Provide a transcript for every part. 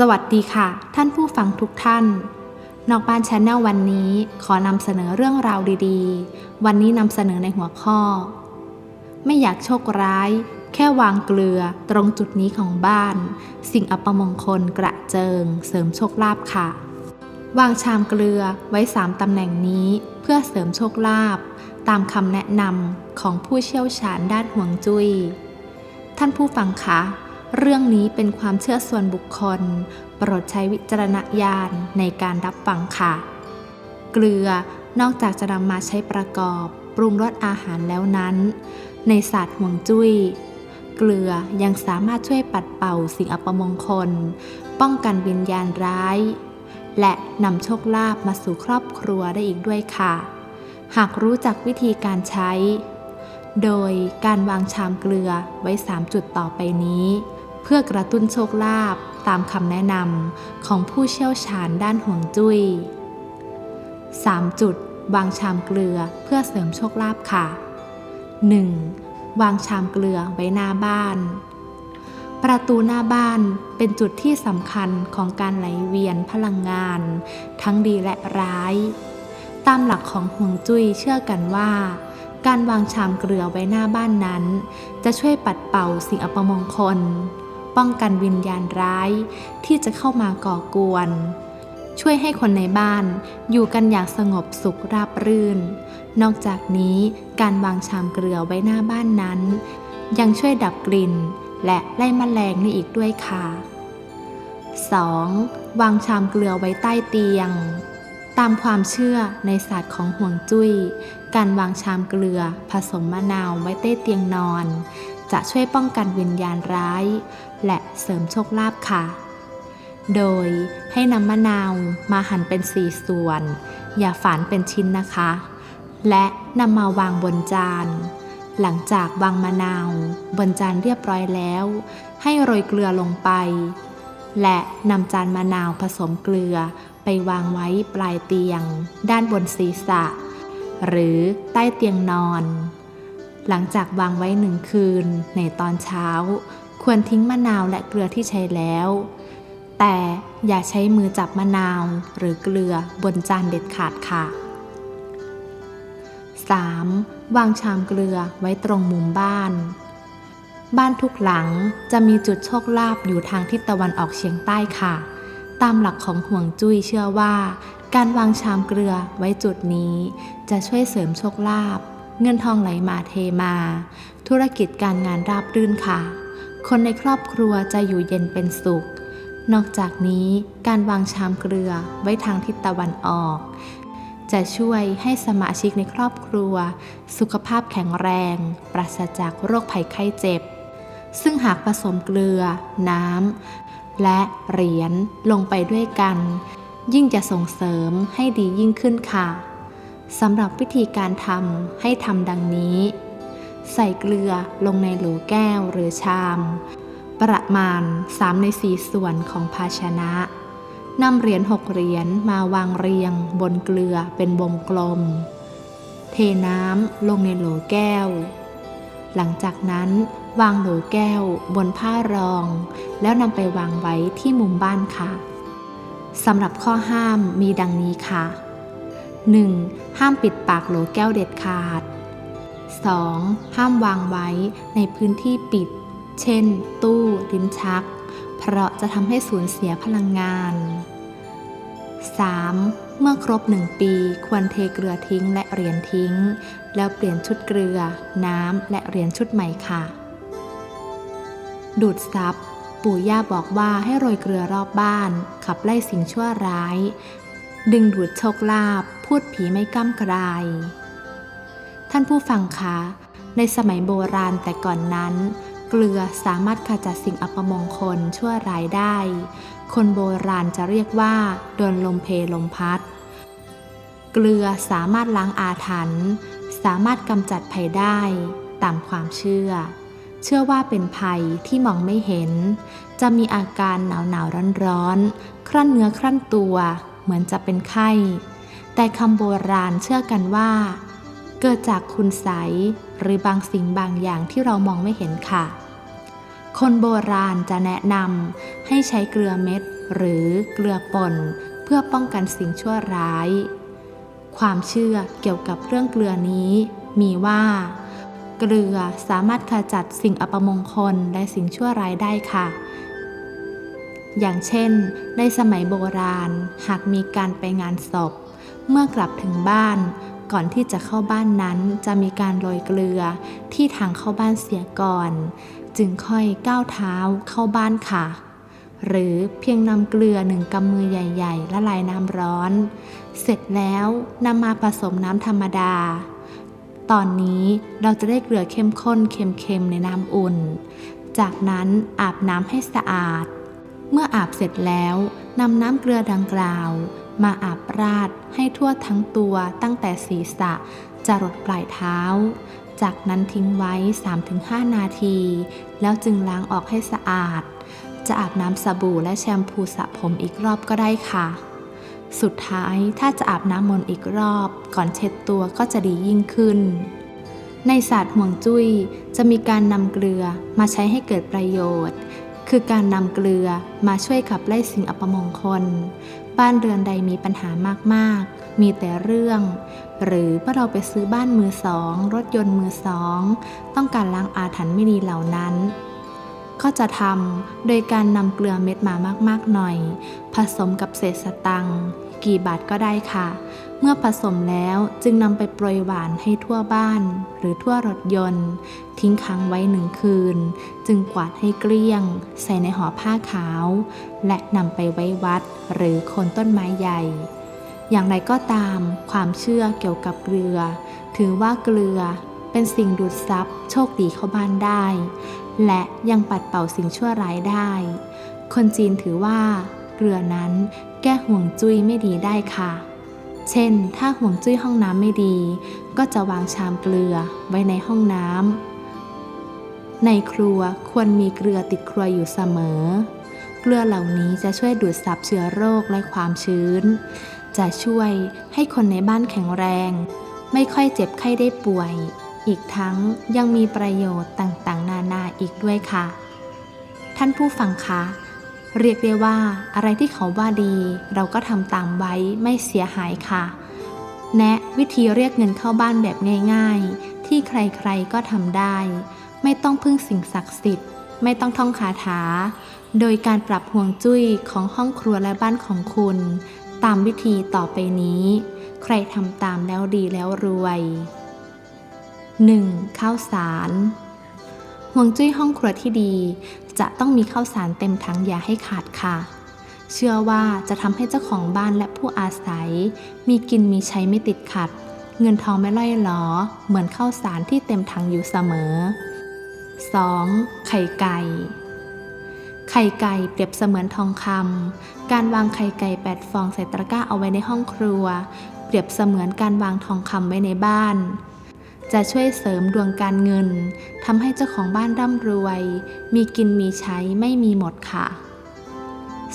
สวัสดีค่ะ ท่านผู้ฟังทุกท่าน นอกบ้านชาแนลวันนี้ขอนำเสนอเรื่องราวดีๆ วันนี้นำเสนอในหัวข้อ ไม่อยากโชคร้าย แค่วางเกลือตรงจุดนี้ของบ้าน สิ่งอัปมงคลกระเจิง เสริมโชคลาภค่ะ วางชามเกลือไว้สามตำแหน่งนี้ เพื่อเสริมโชคลาภตามคำแนะนำของผู้เชี่ยวชาญด้านห่วงจุย้ยท่านผู้ฟังคะ เรื่องนี้เป็นความเชื่อส่วนบุคคล โปรดใช้วิจารณญาณในการรับฟังค่ะ เกลือนอกจากจะนำมาใช้ประกอบ ปรุงรสอาหารแล้วนั้น ในศาสตร์ห่วงจุย้ย เกลือยังสามารถช่วยปัดเป่าสิ่งอัปมงคล ป้องกันวิญญาณร้าย และนำโชคลาภมาสู่ครอบครัวได้อีกด้วยค่ะ หากรู้จักวิธีการใช้โดยการวางชามเกลือไว้ 3 จุดต่อไปนี้ เพื่อกระตุ้นโชคลาภตามคำแนะนำของผู้เชี่ยวชาญด้านห่วงจุย้ย 3 จุด วางชามเกลือเพื่อเสริมโชคลาภค่ะ 1. วางชามเกลือไว้หน้าบ้าน ประตูหน้าบ้านเป็นจุดที่สำคัญของการไหลเวียนพลังงาน ทั้งดีและร้าย ตามหลักของห่วงจุ้ยเชื่อกันว่าการวางชามเกลือไว้หน้าบ้านนั้น จะช่วยปัดเป่าสิ่งอัปมงคล ป้องกันวิญญาณร้าย ที่จะเข้ามาก่อกวน ช่วยให้คนในบ้านอยู่กันอย่างสงบสุขราบรื่น นอกจากนี้การวางชามเกลือไว้หน้าบ้านนั้น ยังช่วยดับกลิ่น และไล่แมลงได้อีกด้วยค่ะ 2. วางชามเกลือไว้ใต้เตียง ตามความเชื่อในศาสตร์ของห่วงจุย้ย การวางชามเกลือผสมมะนาวไว้ใต้เตียงนอน จะช่วยป้องกันวิญญาณร้าย และเสริมโชคลาภค่ะ โดยให้นำมะนาวมาหั่นเป็นสี่ส่วน อย่าฝานเป็นชิ้นนะคะ และนำมาวางบนจาน หลังจากวางมะนาว บนจานเรียบร้อยแล้ว ให้โรยเกลือลงไป และนำจานมะนาวผสมเกลือไปวางไว้ปลายเตียง ด้านบนศีรษะ หรือใต้เตียงนอน หลังจากวางไว้หนึ่งคืนในตอนเช้า ควรทิ้งมะนาวและเกลือที่ใช้แล้ว แต่อย่าใช้มือจับมะนาวหรือเกลือบนจานเด็ดขาดค่ะ 3. วางชามเกลือไว้ตรงมุมบ้าน บ้านทุกหลังจะมีจุดโชคลาภอยู่ทางทิศตะวันออกเฉียงใต้ค่ะ ตามหลักของห่วงจุ้ยเชื่อว่า การวางชามเกลือไว้จุดนี้ จะช่วยเสริมโชคลาภ เงินทองไหลมาเทมา ธุรกิจการงานราบรื่นค่ะ คนในครอบครัวจะอยู่เย็นเป็นสุข นอกจากนี้การวางชามเกลือไว้ทางทิศตะวันออก จะช่วยให้สมาชิกในครอบครัว สุขภาพแข็งแรง ปราศจากโรคภัยไข้เจ็บ ซึ่งหากผสมเกลือ น้ำและเหรียญลงไปด้วยกัน ยิ่งจะส่งเสริมให้ดียิ่งขึ้นค่ะ สำหรับวิธีการทำให้ทำดังนี้ ใส่เกลือลงในโหลแก้วหรือชาม ประมาณ 3 ใน 4 ส่วนของภาชนะนำเหรียญหกเหรียญมาวางเรียงบนเกลือเป็นวงกลม เทน้ำลงในโหลแก้ว หลังจากนั้นวางโหลแก้วบนผ้ารอง แล้วนำไปวางไว้ที่มุมบ้านค่ะสำหรับข้อห้ามมีดังนี้ค่ะ 1. ห้ามปิดปากโหลแก้วเด็ดขาด 2. ห้ามวางไว้ในพื้นที่ปิด เช่น ตู้ลิ้นชัก เพราะจะทำให้สูญเสียพลังงาน 3. เมื่อครบหนึ่งปีควรเทเกลือทิ้งและเหรียญทิ้ง แล้วเปลี่ยนชุดเกลือ น้ำและเหรียญชุดใหม่ค่ะ ดูดซับปู่ย่าบอกว่าให้โรยเกลือรอบบ้าน ขับไล่สิ่งชั่วร้าย ดึงดูดโชคลาภพูดผีไม่ก้ำกราย ท่านผู้ฟังคะ ในสมัยโบราณแต่ก่อนนั้น เกลือสามารถขจัดสิ่งอัปมงคลชั่วร้ายได้ คนโบราณจะเรียกว่า โดนลมเพลมพัด เกลือสามารถล้างอาถรรพ์สามารถกำจัดภัยได้ตามความเชื่อ เชื่อว่าเป็นภัยที่มองไม่เห็น จะมีอาการหนาวหนาวร้อนร้อนๆครั่นเนื้อครั่นตัว เหมือนจะเป็นไข้ แต่คำโบราณเชื่อกันว่า เกิดจากคุณไสหรือบางสิ่งบางอย่างที่เรามองไม่เห็นค่ะ คนโบราณจะแนะนำให้ใช้เกลือเม็ดหรือเกลือป่นเพื่อป้องกันสิ่งชั่วร้าย ความเชื่อเกี่ยวกับเรื่องเกลือนี้ มีว่า เกลือสามารถขจัดสิ่งอัปมงคลและสิ่งชั่วร้ายได้ค่ะ อย่างเช่น ในสมัยโบราณ หากมีการไปงานศพ เมื่อกลับถึงบ้าน ก่อนที่จะเข้าบ้านนั้นจะมีการโรยเกลือที่ทางเข้าบ้านเสียก่อน จึงค่อยก้าวเท้าเข้าบ้านค่ะ หรือเพียงนำเกลือหนึ่งกำมือใหญ่ ๆ ละลายน้ำร้อน เสร็จแล้วนำมาผสมน้ำธรรมดา ตอนนี้เราจะได้เกลือเข้มข้นเค็มๆในน้ำอุ่น จากนั้นอาบน้ำให้สะอาด เมื่ออาบเสร็จแล้วนำน้ำเกลือดังกล่าว มาอาบราดให้ทั่วทั้งตัวตั้งแต่ศีรษะจรดปลายเท้า จากนั้นทิ้งไว้ 3-5 นาที แล้วจึงล้างออกให้สะอาด จะอาบน้ำสบู่และแชมพูสระผมอีกรอบก็ได้ค่ะ สุดท้ายถ้าจะอาบน้ำมนต์อีกรอบ ก่อนเช็ดตัวก็จะดียิ่งขึ้น ในศาสตร์ห่วงจุ้ยจะมีการนำเกลือมาใช้ให้เกิดประโยชน์ คือการนำเกลือมาช่วยขับไล่สิ่งอัปมงคล บ้านเรือนใดมีปัญหามากๆ มีแต่เรื่อง หรือเมื่อเราไปซื้อบ้านมือสอง รถยนต์มือสอง ต้องการล้างอาถรรพ์ไม่ดีเหล่านั้น ก็จะทำโดยการนำเกลือเม็ดมามากๆหน่อย ผสมกับเศษสตังกี่บาทก็ได้ค่ะ เมื่อผสมแล้วจึงนำไปโปรยหวานให้ทั่วบ้าน หรือทั่วรถยนต์ ทิ้งค้างไว้หนึ่งคืน จึงกวาดให้เกลี้ยง ใส่ในห่อผ้าขาว และนำไปไว้วัด หรือโคนต้นไม้ใหญ่ อย่างไรก็ตาม ความเชื่อเกี่ยวกับเกลือ ถือว่าเกลือเป็นสิ่งดูดซับโชคดีเข้าบ้านได้ และยังปัดเป่าสิ่งชั่วร้ายได้ คนจีนถือว่า เกลือนั้นแก้ห่วงจุ้ยไม่ดีได้ค่ะ เช่น ถ้าห่วงจุ้ยห้องน้ำไม่ดี ก็จะวางชามเกลือไว้ในห้องน้ำ ในครัวควรมีเกลือติดครัวอยู่เสมอ เกลือเหล่านี้จะช่วยดูดซับเชื้อโรคและความชื้น จะช่วยให้คนในบ้านแข็งแรง ไม่ค่อยเจ็บไข้ได้ป่วย อีกทั้งยังมีประโยชน์ต่างๆ นานาอีกด้วยค่ะ ท่านผู้ฟังคะ เรียกได้ว่าอะไรที่เขาว่าดี เราก็ทำตามไว้ไม่เสียหายค่ะ แนะวิธีเรียกเงินเข้าบ้านแบบง่าย ๆ ที่ใครๆก็ทำได้ ไม่ต้องพึ่งสิ่งศักดิ์สิทธิ์ ไม่ต้องท่องคาถา โดยการปรับห่วงจุ้ยของห้องครัวและบ้านของคุณ ตามวิธีต่อไปนี้ ใครทำตามแล้วดีแล้วรวย 1. ข้าวสารห่วงจุ้ยห้องครัวที่ดี จะต้องมีข้าวสารเต็มถังอย่าให้ขาดค่ะ เชื่อว่าจะทำให้เจ้าของบ้านและผู้อาศัย มีกินมีใช้ไม่ติดขัด เงินทองไม่ล่อยหลอ เหมือนข้าวสารที่เต็มถังอยู่เสมอ 2. ไข่ไก่ ไข่ไก่เปรียบเสมือนทองคำการวางไข่ไก่แปดฟองใส่ตะกร้าเอาไว้ในห้องครัว เปรียบเสมือนการวางทองคำไว้ในบ้าน จะช่วยเสริมดวงการเงินทำให้เจ้าของบ้านร่ำรวย มีกินมีใช้ไม่มีหมดค่ะ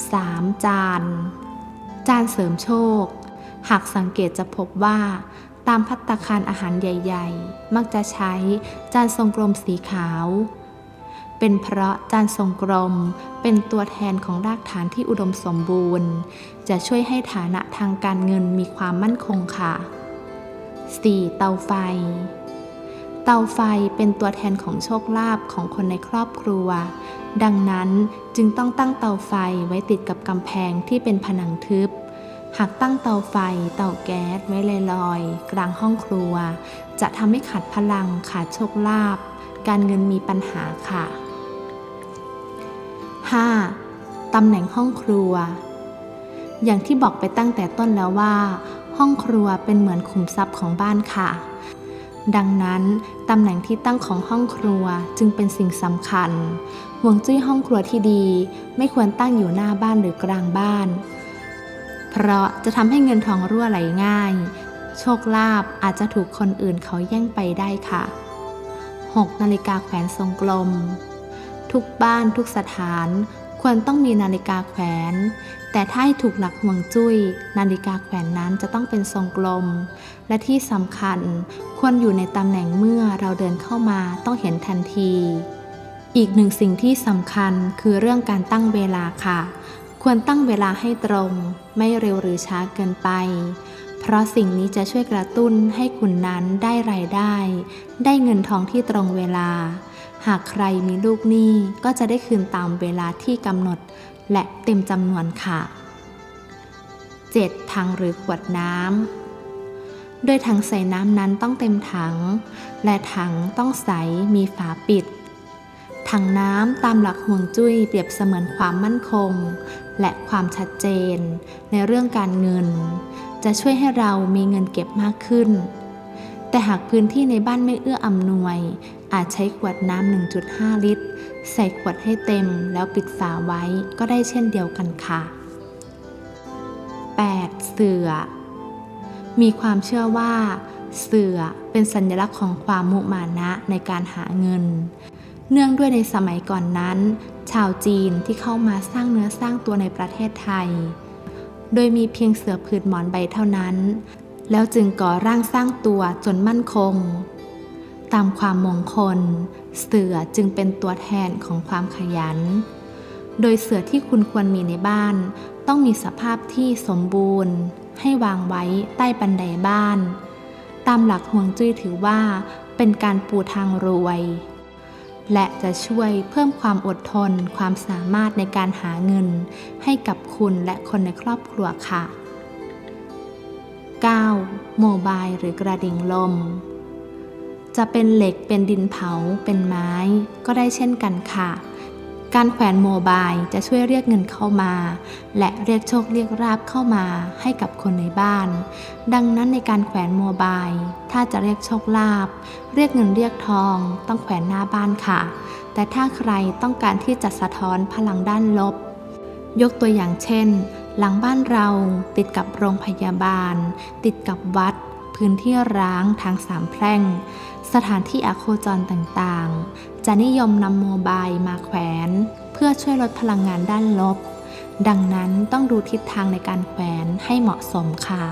3. จาน จานเสริมโชค หากสังเกตจะพบว่า ตามพัตตาคารอาหารใหญ่ ๆ มักจะใช้จานทรงกลมสีขาว เป็นเพราะจานทรงกลมเป็นตัวแทนของรากฐานที่อุดมสมบูรณ์ จะช่วยให้ฐานะทางการเงินมีความมั่นคงค่ะ 4. เตาไฟ ตาไฟเป็นตัวแทนของโชคลาภของคนในครอบครัว ดังนั้นจึงต้องตั้งเตาไฟไว้ติดกับกำแพงที่เป็นผนังทึบ หากตั้งเตาไฟ เตาแก๊สไว้ลอยๆ กลางห้องครัว จะทำให้ขาดพลังขาดโชคลาภการเงินมีปัญหาค่ะ 5. ตำแหน่งห้องครัว อย่างที่บอกไปตั้งแต่ต้นแล้วว่า ห้องครัวเป็นเหมือนขุมทรัพย์ของบ้านค่ะ ดังนั้นตำแหน่งที่ตั้งของห้องครัวจึงเป็นสิ่งสำคัญห่วงจุ้ยห้องครัวที่ดี ไม่ควรตั้งอยู่หน้าบ้านหรือกลางบ้าน เพราะจะทำให้เงินทองรั่วไหลง่าย โชคลาภอาจจะถูกคนอื่นเขาแย่งไปได้ค่ะ 6. นาฬิกาแขวนทรงกลม ทุกบ้านทุกสถาน ควรต้องมีนาฬิกาแขวน แต่ถ้าให้ถูกหลักห่วงจุ้ย นาฬิกาแขวนนั้นจะต้องเป็นทรงกลม และที่สำคัญควรอยู่ในตำแหน่งเมื่อเราเดินเข้ามาต้องเห็นทันที อีกหนึ่งสิ่งที่สำคัญคือเรื่องการตั้งเวลาค่ะ ควรตั้งเวลาให้ตรง ไม่เร็วหรือช้าเกินไป เพราะสิ่งนี้จะช่วยกระตุ้นให้คุณนั้นได้รายได้ ได้เงินทองที่ตรงเวลา หากใครมีลูกหนี้ก็จะได้คืนตามเวลาที่กำหนด และเต็มจำนวนค่ะ 7. ถังหรือขวดน้ำโดยถังใส่น้ำนั้นต้องเต็มถัง และถังต้องใสมีฝาปิด ถังน้ำตามหลักห่วงจุ้ยเปรียบเสมือนความมั่นคง และความชัดเจน ในเรื่องการเงิน จะช่วยให้เรามีเงินเก็บมากขึ้น แต่หากพื้นที่ในบ้านไม่เอื้ออำนวย อาจใช้ขวดน้ำ 1.5 ลิตร ใส่ขวดให้เต็มแล้วปิดฝาไว้ก็ได้เช่นเดียวกันค่ะ 8. เสือ มีความเชื่อว่า เสือเป็นสัญลักษณ์ของความมุมานะในการหาเงิน เนื่องด้วยในสมัยก่อนนั้น ชาวจีนที่เข้ามาสร้างเนื้อสร้างตัวในประเทศไทย โดยมีเพียงเสือผืนหมอนใบเท่านั้น แล้วจึงก่อร่างสร้างตัวจนมั่นคง ตามความมงคล เสือจึงเป็นตัวแทนของความขยัน โดยเสือที่คุณควรมีในบ้าน ต้องมีสภาพที่สมบูรณ์ ให้วางไว้ใต้บันไดบ้าน ตามหลักห่วงจุ้ยถือว่า เป็นการปูทางรวย และจะช่วยเพิ่มความอดทน ความสามารถในการหาเงิน ให้กับคุณและคนในครอบครัวค่ะ โมบายหรือกระดิ่งลม จะเป็นเหล็กเป็นดินเผาเป็นไม้ก็ได้เช่นกันค่ะ การแขวนโมบายจะช่วยเรียกเงินเข้ามา และเรียกโชคเรียกราบเข้ามาให้กับคนในบ้าน ดังนั้นในการแขวนโมบายถ้าจะเรียกโชคลาภเรียกเงินเรียกทอง ต้องแขวนหน้าบ้านค่ะ แต่ถ้าใครต้องการที่จะสะท้อนพลังด้านลบ ยกตัวอย่างเช่น หลังบ้านเราติดกับโรงพยาบาล ติดกับวัด พื้นที่ร้างทางสามแพร่ง สถานที่อโคจรต่างๆ จะนิยมนำโมบายมาแขวน เพื่อช่วยลดพลังงานด้านลบ ดังนั้นต้องดูทิศทางในการแขวนให้เหมาะสมค่ะ